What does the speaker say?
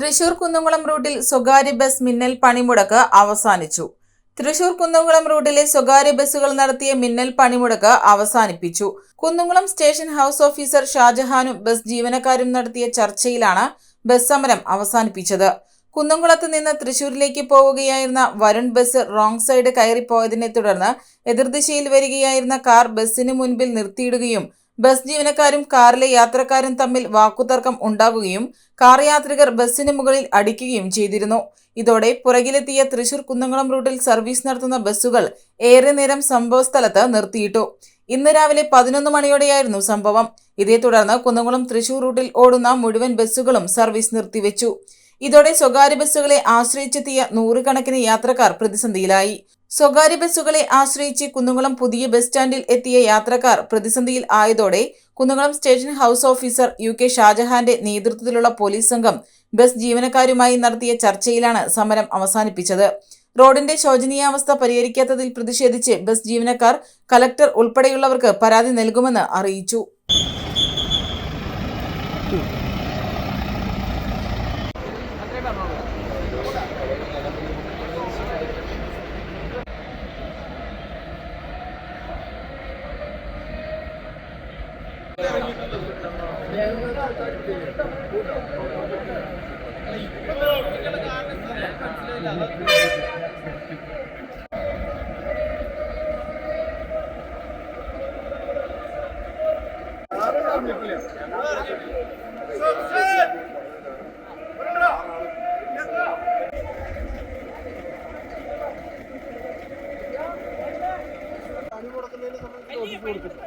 തൃശൂർ കുന്നംകുളം റൂട്ടിൽ സ്വകാര്യ ബസ് മിന്നൽ പണിമുടക്ക് അവസാനിച്ചു. തൃശൂർ കുന്നംകുളം റൂട്ടിലെ സ്വകാര്യ ബസ്സുകൾ നടത്തിയ മിന്നൽ പണിമുടക്ക് അവസാനിപ്പിച്ചു. കുന്നംകുളം സ്റ്റേഷൻ ഹൗസ് ഓഫീസർ ഷാജഹാനും ബസ് ജീവനക്കാരും നടത്തിയ ചർച്ചയിലാണ് ബസ് സമരം അവസാനിപ്പിച്ചത്. കുന്നംകുളത്ത് നിന്ന് തൃശൂരിലേക്ക് പോവുകയായിരുന്ന വരുൺ ബസ് റോങ് സൈഡ് കയറിപ്പോയതിനെ തുടർന്ന് എതിർദിശയിൽ വരികയായിരുന്ന കാർ ബസ്സിന് മുൻപിൽ നിർത്തിയിടുകയും ബസ് ജീവനക്കാരും കാറിലെ യാത്രക്കാരും തമ്മിൽ വാക്കുതർക്കം ഉണ്ടാവുകയും കാർ യാത്രികർ ബസ്സിന് മുകളിൽ അടിക്കുകയും ചെയ്തിരുന്നു. ഇതോടെ പുറകിലെത്തിയ തൃശൂർ കുന്നംകുളം റൂട്ടിൽ സർവീസ് നടത്തുന്ന ബസ്സുകൾ ഏറെ നേരം സംഭവസ്ഥലത്ത് നിർത്തിയിട്ടു. ഇന്ന് രാവിലെ പതിനൊന്ന് മണിയോടെയായിരുന്നു സംഭവം. ഇതേ തുടർന്ന് കുന്നംകുളം തൃശൂർ റൂട്ടിൽ ഓടുന്ന മുഴുവൻ ബസ്സുകളും സർവീസ് നിർത്തിവെച്ചു. ഇതോടെ സ്വകാര്യ ബസ്സുകളെ ആശ്രയിച്ചെത്തിയ നൂറുകണക്കിന് യാത്രക്കാർ പ്രതിസന്ധിയിലായി. സ്വകാര്യ ബസ്സുകളെ ആശ്രയിച്ച് കുന്നുകുളം പുതിയ ബസ് സ്റ്റാൻഡിൽ എത്തിയ യാത്രക്കാർ പ്രതിസന്ധിയിൽ ആയതോടെ Kunnamkulam station house officer U K ഷാജഹാന്റെ നേതൃത്വത്തിലുള്ള പോലീസ് സംഘം ബസ് ജീവനക്കാരുമായി നടത്തിയ ചർച്ചയിലാണ് സമരം അവസാനിപ്പിച്ചത്. റോഡിന്റെ ശോചനീയാവസ്ഥ പരിഹരിക്കാത്തതിൽ പ്രതിഷേധിച്ച് ബസ് ജീവനക്കാർ കലക്ടർ ഉൾപ്പെടെയുള്ളവർക്ക് പരാതി നൽകുമെന്ന് അറിയിച്ചു. കൊടുക്കുന്നതിനെ സംബന്ധിച്ച് കൊടുത്തിട്ടുണ്ട്